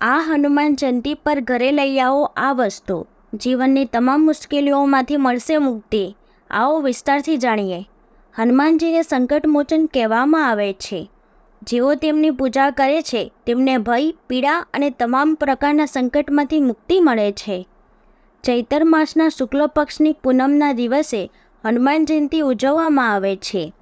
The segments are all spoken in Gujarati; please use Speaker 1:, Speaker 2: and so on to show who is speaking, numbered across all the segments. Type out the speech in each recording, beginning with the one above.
Speaker 1: આ હનુમાન જયંતી પર ઘરે લઈ આવો આ વસ્તુ. જીવનની તમામ મુશ્કેલીઓમાંથી મળશે મુક્તિ. આવો વિસ્તારથી જાણીએ. હનુમાનજીને સંકટમોચન કહેવામાં આવે છે. જેઓ તેમની પૂજા કરે છે, તેમને ભય, પીડા અને તમામ પ્રકારના સંકટમાંથી મુક્તિ મળે છે. ચૈતર માસના શુક્લ પક્ષની પૂનમના દિવસે હનુમાન જયંતી ઉજવવામાં આવે છે.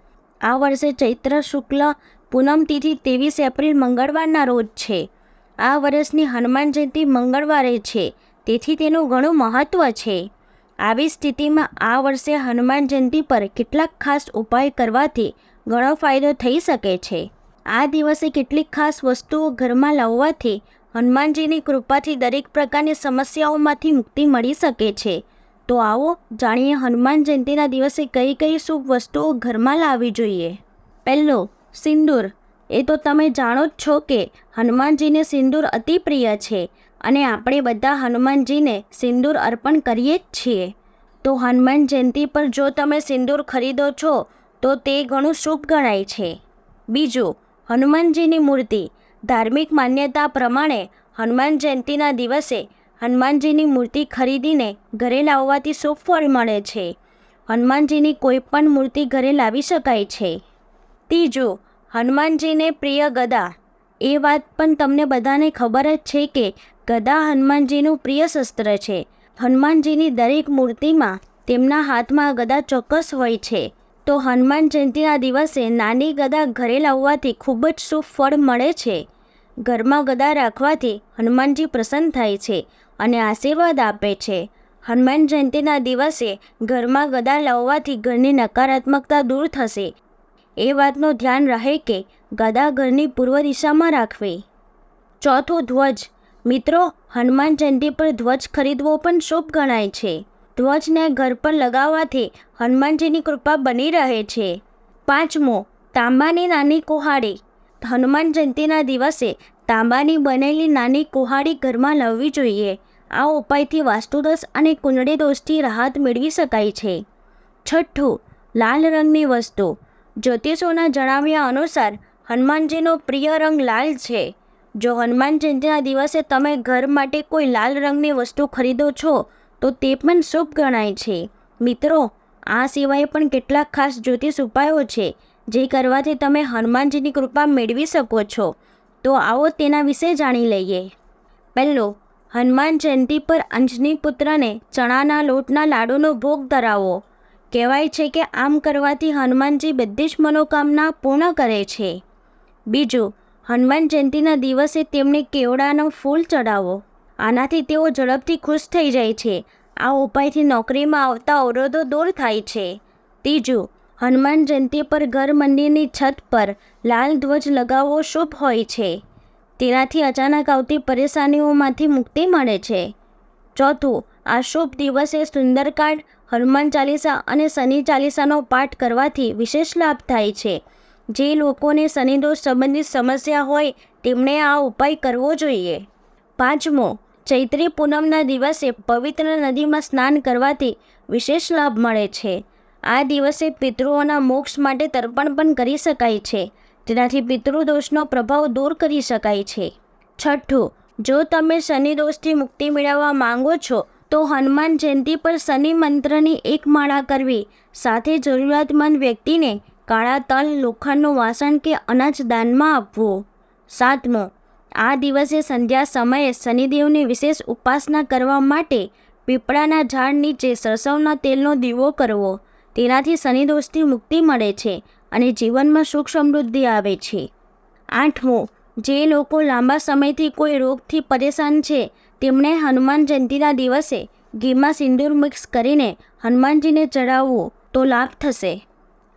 Speaker 1: આ વર્ષે ચૈત્ર શુક્લ પૂનમ તિથિ ત્રેવીસ એપ્રિલ મંગળવારના રોજ છે. આ વર્ષની હનુમાન જયંતી મંગળવારે છે. તેથી તેનું ઘણું મહત્ત્વ છે. આવી સ્થિતિમાં આ વર્ષે હનુમાન જયંતી પર કેટલાક ખાસ ઉપાય કરવાથી ઘણો ફાયદો થઈ શકે છે. આ દિવસે કેટલીક ખાસ વસ્તુઓ ઘરમાં લાવવાથી હનુમાનજીની કૃપાથી દરેક પ્રકારની સમસ્યાઓમાંથી મુક્તિ મળી શકે છે. તો આવો જાણીએ હનુમાન જયંતીના દિવસે કઈ કઈ શુભ વસ્તુઓ ઘરમાં લાવવી જોઈએ. પહેલો, સિંદૂર. એ તો તમે જાણો જ છો કે હનુમાનજીને સિંદૂર અતિ પ્રિય છે અને આપણે બધા હનુમાનજીને સિંદૂર અર્પણ કરીએ જ છીએ. તો હનુમાન જયંતી પર જો તમે સિંદૂર ખરીદો છો, તો તે ઘણું શુભ ગણાય છે. બીજું, હનુમાનજીની મૂર્તિ. ધાર્મિક માન્યતા પ્રમાણે હનુમાન જયંતીના દિવસે હનુમાનજીની મૂર્તિ ખરીદીને ઘરે લાવવાથી શુભ ફળ મળે છે. હનુમાનજીની કોઈ પણ મૂર્તિ ઘરે લાવી શકાય છે. ત્રીજું હનુમાનજીને પ્રિય ગદા. એ વાત પણ તમને બધાને ખબર જ છે કે ગદા હનુમાનજીનું પ્રિય શસ્ત્ર છે. હનુમાનજીની દરેક મૂર્તિમાં તેમના હાથમાં ગદા ચોક્કસ હોય છે. તો હનુમાન જયંતીના દિવસે નાની ગદા ઘરે લાવવાથી ખૂબ જ શુભ ફળ મળે છે. ઘરમાં ગદા રાખવાથી હનુમાનજી પ્રસન્ન થાય છે અને આશીર્વાદ આપે છે. હનુમાન જયંતીના દિવસે ઘરમાં ગદા લાવવાથી ઘરની નકારાત્મકતા દૂર થશે એ વાતનું ધ્યાન રહે કે ગદા ઘરની પૂર્વ દિશામાં રાખવી. ચોથો ધ્વજ. મિત્રો, હનુમાન જયંતી પર ધ્વજ ખરીદવો પણ શુભ ગણાય છે. ધ્વજને ઘર પર લગાવવાથી હનુમાનજીની કૃપા બની રહે છે. પાંચમો. તાંબાની નાની કુહાડી. હનુમાન જયંતીના દિવસે તાંબાની બનેલી નાની કુહાડી ઘરમાં લાવવી જોઈએ. આ ઉપાયથી વાસ્તુદોષ અને કુંડળી દોષથી રાહત મેળવી શકાય છે. છઠ્ઠું. લાલ રંગની વસ્તુ. જ્યોતિષોના જણાવ્યા અનુસાર, હનુમાનજીનો પ્રિય રંગ લાલ છે. જો હનુમાન જયંતીના દિવસે તમે ઘર માટે કોઈ લાલ રંગની વસ્તુ ખરીદો છો, તો તે પણ શુભ ગણાય છે. મિત્રો, આ સિવાય પણ કેટલાક ખાસ જ્યોતિષ ઉપાયો છે, જે કરવાથી તમે હનુમાનજીની કૃપા મેળવી શકો છો. તો આવો તેના વિશે જાણી લઈએ. પહેલો, હનુમાન જયંતી પર અંજની પુત્રને ચણાના લોટના લાડુનો ભોગ ધરાવો. કહેવાય છે કે આમ કરવાથી હનુમાનજી બધી જ મનોકામના પૂર્ણ કરે છે. બીજું, હનુમાન જયંતીના દિવસે તેમને કેવડાનો ફૂલ ચડાવો. આનાથી તેઓ ઝડપથી ખુશ થઈ જાય છે. આ ઉપાયથી નોકરીમાં આવતા અવરોધો દૂર થાય છે. ત્રીજું, હનુમાન જયંતી પર ઘર મંદિરની છત પર લાલ ધ્વજ લગાવવો શુભ હોય છે. તેનાથી અચાનક આવતી પરેશાનીઓમાંથી મુક્તિ મળે છે. ચોથું, આ શુભ દિવસે સુંદરકાંડ, હનુમાન ચાલીસા અને શનિ ચાલીસાનો પાઠ કરવાથી વિશેષ લાભ થાય છે. જે લોકોને શનિદોષ સંબંધિત સમસ્યા હોય, તેમણે આ ઉપાય કરવો જોઈએ. પાંચમો, ચૈત્રી પૂનમના દિવસે પવિત્ર નદીમાં સ્નાન કરવાથી વિશેષ લાભ મળે છે. આ દિવસે પિતૃઓના મોક્ષ માટે તર્પણ પણ કરી શકાય છે. તેનાથી પિતૃદોષનો પ્રભાવ દૂર કરી શકાય છે. છઠ્ઠું જો તમે શનિ દોષથી મુક્તિ મેળવવા માંગો છો, તો હનુમાન જયંતી પર શનિ મંત્રની એક માળા કરવી. સાથે જરૂરિયાતમંદ વ્યક્તિને કાળા તલ, લોખંડનું વાસણ કે અનાજ દાનમાં આપવું. સાતમો, આ દિવસે સંધ્યા સમયે શનિદેવની વિશેષ ઉપાસના કરવા માટે પીપળાના ઝાડ નીચે સરસવના તેલનો દીવો કરવો. તેનાથી શનિદોષથી મુક્તિ મળે છે અને જીવનમાં સુખ સમૃદ્ધિ આવે છે. આઠમો જે લોકો લાંબા સમયથી કોઈ રોગથી પરેશાન છે, તેમણે હનુમાન જયંતીના દિવસે ઘીમાં સિંદૂર મિક્સ કરીને હનુમાનજીને ચડાવવું તો લાભ થશે.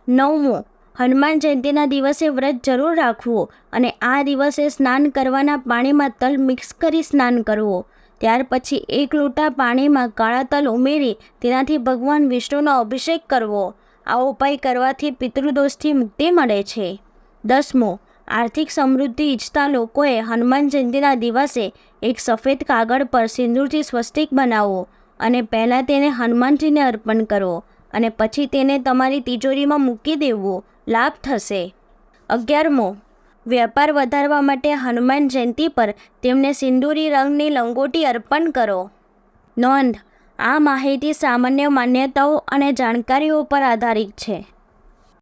Speaker 1: નવમું, હનુમાન જયંતીના દિવસે વ્રત જરૂર રાખવું અને આ દિવસે સ્નાન કરવાના પાણીમાં તલ મિક્સ કરી સ્નાન કરવું. ત્યાર પછી એક લોટા પાણીમાં કાળા તલ ઉમેરી તેનાથી ભગવાન વિષ્ણુનો અભિષેક કરવો. આ ઉપાય કરવાથી પિતૃદોષથી મુક્તિ મળે છે. દસમો આર્થિક સમૃદ્ધિ ઈચ્છતા લોકોએ હનુમાન જયંતીના દિવસે એક સફેદ કાગળ પર સિંદૂરથી સ્વસ્તિક બનાવો અને પહેલાં તેને હનુમાનજીને અર્પણ કરો અને પછી તેને તમારી તિજોરીમાં મૂકી દેવું. લાભ થશે. અગિયારમો, વેપાર વધારવા માટે હનુમાન જયંતી પર તેમને સિંદૂરી રંગની લંગોટી અર્પણ કરો. નોંધ, આ માહિતી સામાન્ય માન્યતાઓ અને જાણકારીઓ પર આધારિત છે.